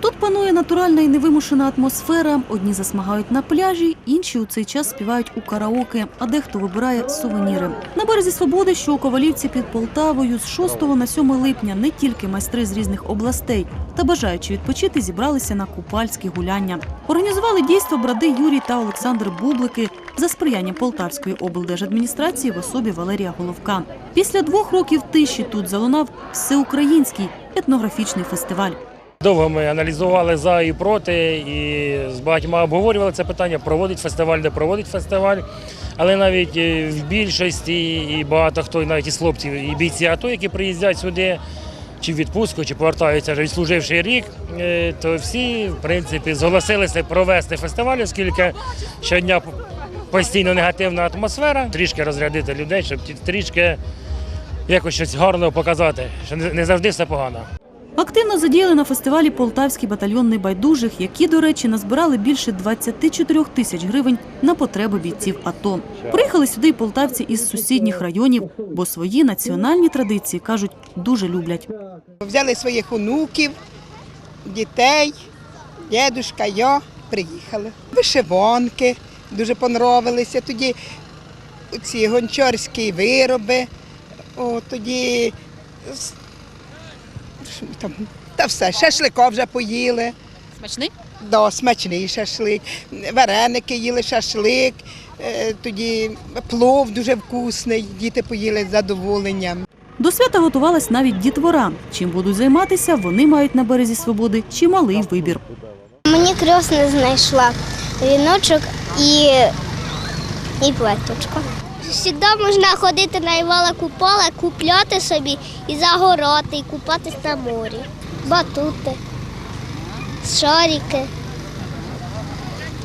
Тут панує натуральна і невимушена атмосфера. Одні засмагають на пляжі, інші у цей час співають у караоке, а дехто вибирає сувеніри. На березі свободи, що у Ковалівці під Полтавою, з 6 на 7 липня не тільки майстри з різних областей та бажаючи відпочити, зібралися на купальські гуляння. Організували дійство бради Юрій та Олександр Бублики за сприяння Полтавської облдержадміністрації в особі Валерія Головка. Після двох років тиші тут залунав всеукраїнський етнографічний фестиваль. Довго ми аналізували за і проти, і з багатьма обговорювали це питання, проводить фестиваль, не проводить фестиваль. Але навіть е, в більшості і багато хто, і навіть із хлопців, і бійці АТО, які приїздять сюди, чи в відпустку, чи повертаються вже відслуживши рік, е, то всі, в принципі, зголосилися провести фестиваль, оскільки щодня постійно негативна атмосфера, трішки розрядити людей, щоб трішки якось щось гарного показати, що не завжди все погано. Активно задіяли на фестивалі Полтавський батальйон небайдужих, які, до речі, назбирали більше 24 тисяч гривень на потреби бійців АТО. Приїхали сюди й полтавці із сусідніх районів, бо свої національні традиції кажуть дуже люблять. Взяли своїх онуків, дітей, дідушка, я приїхали. Вишиванки дуже понравилися. Тоді ці гончарські вироби, о, тоді там, та все, шашлика вже поїли. Смачний? Да, смачний шашлик, вареники їли шашлик, е, тоді плов дуже вкусний, діти поїли з задоволенням. До свята готувалась навіть дітвора. Чим будуть займатися, вони мають на березі свободи чималий вибір. Мені крісна знайшла віночок і, і плеточку. Завжди можна ходити на Івала Купола, купляти собі і загороти, і купатись на морі. Батути, шарики,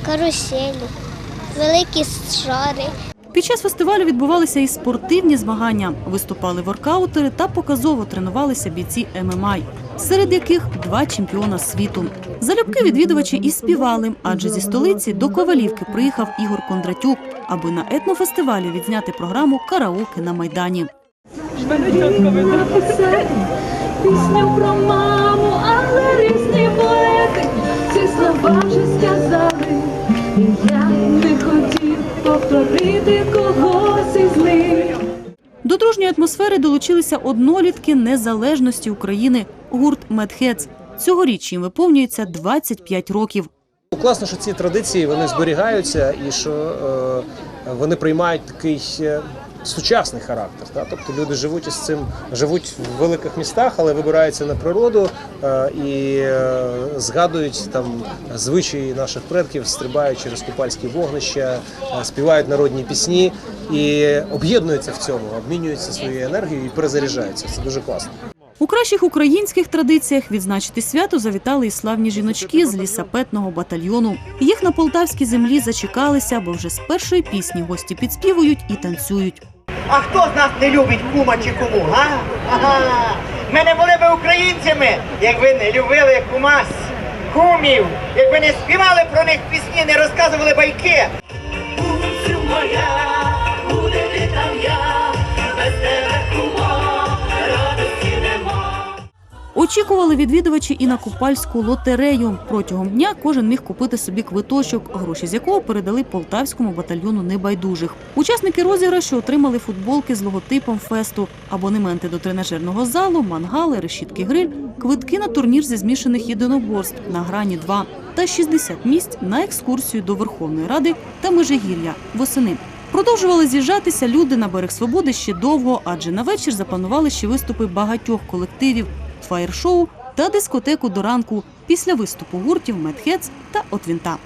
каруселі, великі шари. Під час фестивалю відбувалися і спортивні змагання. Виступали воркаутери та показово тренувалися бійці ММА, серед яких два чемпіона світу. Залюбки відвідувачі і співали, адже зі столиці до Ковалівки приїхав Ігор Кондратюк, аби на етнофестивалі відзняти програму Караоке на майдані. Пісню про маму, але різні поети ці слова вже сказали. І я не хотів повторити них. До дружньої атмосфери долучилися однолітки незалежності України гурт Медхец. Цьогоріч їм виповнюється 25 років. Класно, що ці традиції вони зберігаються і що е, вони приймають такий е, сучасний характер. Да? Тобто люди живуть із цим, живуть в великих містах, але вибираються на природу е, і е, згадують там звичаї наших предків, стрибають через купальські вогнища, е, співають народні пісні і об'єднуються в цьому, обмінюються своєю енергією і перезаряджаються. Це дуже класно. У кращих українських традиціях відзначити свято завітали і славні жіночки з лісапетного батальйону. Їх на полтавській землі зачекалися, бо вже з першої пісні гості підспівують і танцюють. А хто з нас не любить кума чи куму? Ага. Ми не були би українцями, якби не любили кумас, кумів, якби не співали про них пісні, не розказували байки. Моя, буде Очікували відвідувачі і на купальську лотерею. Протягом дня кожен міг купити собі квиточок, гроші з якого передали полтавському батальйону небайдужих. Учасники розіграшу отримали футболки з логотипом фесту, абонементи до тренажерного залу, мангали, решітки гриль, квитки на турнір зі змішаних єдиноборств на грані 2 та 60 місць на екскурсію до Верховної Ради та Межигір'я восени. Продовжували з'їжджатися люди на берег свободи ще довго, адже на вечір запланували ще виступи багатьох колективів, фаєр-шоу та дискотеку до ранку після виступу гуртів Медхец та Отвінта.